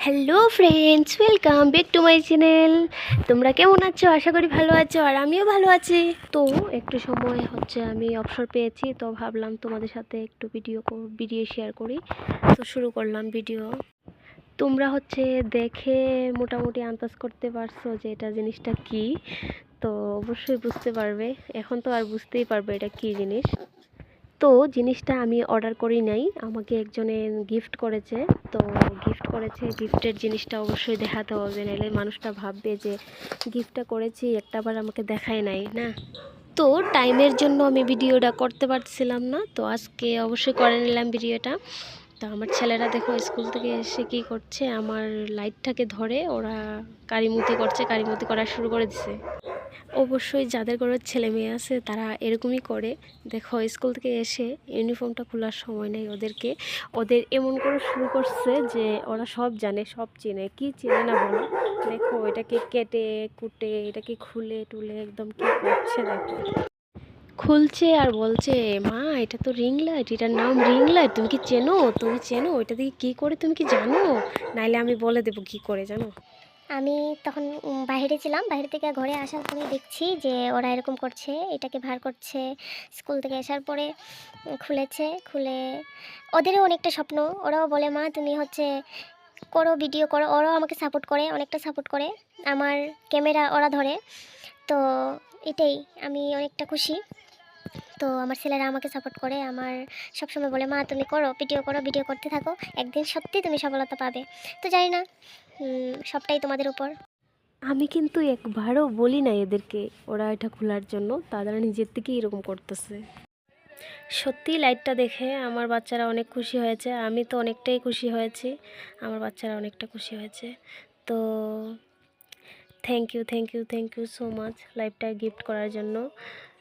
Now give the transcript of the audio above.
Hello friends welcome back to my channel তোমরা কেমন আছো? আশা করি ভালো আছো, আর আমিও ভালো আছি। তো একটু সময় হচ্ছে, আমি অবসর পেয়েছি, তো ভাবলাম তোমাদের সাথে একটু ভিডিও ভিডিও শেয়ার করি। তো শুরু করলাম ভিডিও তোমরা হচ্ছে দেখে মোটামুটি আন্দাজ করতে পারছ যে এটা জিনিসটা কি, তো অবশ্যই বুঝতে পারবে। এখন তো আর বুঝতেই পারবে এটা কি জিনিস। তো জিনিসটা আমি অর্ডার করি নাই। আমাকে একজনে গিফট করেছে। তো গিফট করেছে গিফটের জিনিসটা অবশ্যই দেখাতে হবে। নাহলে মানুষটা ভাববে যে গিফটটা করেছি, একটাবার আমাকে দেখায় নাই, না? তো টাইমের জন্য আমি ভিডিওটা করতে পারছিলাম না। তো আজকে অবশ্যই করে নিলাম ভিডিওটা। তো আমার ছেলেরা দেখো স্কুল থেকে এসে কি করছে? আমার লাইটটাকে ধরে ওরা কারিমুতি করছে, কারিমুতি করা শুরু করে দিছে। অবশ্যই যাদের ঘরে ছেলে মেয়ে আছে, তারা এরকমই করে। দেখো, স্কুল থেকে এসে ইউনিফর্মটা খোলার সময় নেই ওদেরকে। ওদের এমন করে শুরু করছে যে ওরা সব জানে, সব চেনে। কি চেনে না বলো? দেখো, এটাকে কেটে, কুটে, এটাকে খুলে টুলে একদম কি করছে দেখো। খুলছে আর বলছে, মা, এটা তো রিং লাইট এটার নাম রিং লাইট তুমি কি চেনো? তুমি চেনো? ওইটা দিয়ে কী করে তুমি কি জানো? নাইলে আমি বলে দেবো কী করে, জানো? আমি তখন বাইরে ছিলাম। বাইরে থেকে ঘরে আসার পরে দেখছি যে ওরা এরকম করছে, এটাকে ভার করছে, স্কুল থেকে আসার পরে খুলেছে। খুলে ওদেরও অনেকটা স্বপ্ন। ওরাও বলে, মা, তুমি হচ্ছে করো ভিডিও করো। ওরাও আমাকে সাপোর্ট করে, অনেকটা সাপোর্ট করে। আমার ক্যামেরা ওরা ধরে। তো এটাই, আমি অনেকটা খুশি। তো আমার ছেলেরা আমাকে সাপোর্ট করে। আমার সবসময় বলে, মা, তুমি করো ভিডিও করো ভিডিও করতে থাকো। একদিন সত্যি তুমি সফলতা পাবে। তো জানি না সবটাই তোমাদের উপর। আমি কিন্তু একবারও বলি না এদেরকে, ওরা এটা খোলার জন্য, তারা নিজের থেকেই এরকম করতেছে। সত্যি লাইটটা দেখে আমার বাচ্চারা অনেক খুশি হয়েছে, আমি তো অনেকটাই খুশি হয়েছি, আমার বাচ্চারা অনেকটা খুশি হয়েছে। তো thank you thank you thank you so much লাইভটা গিফট করার জন্য।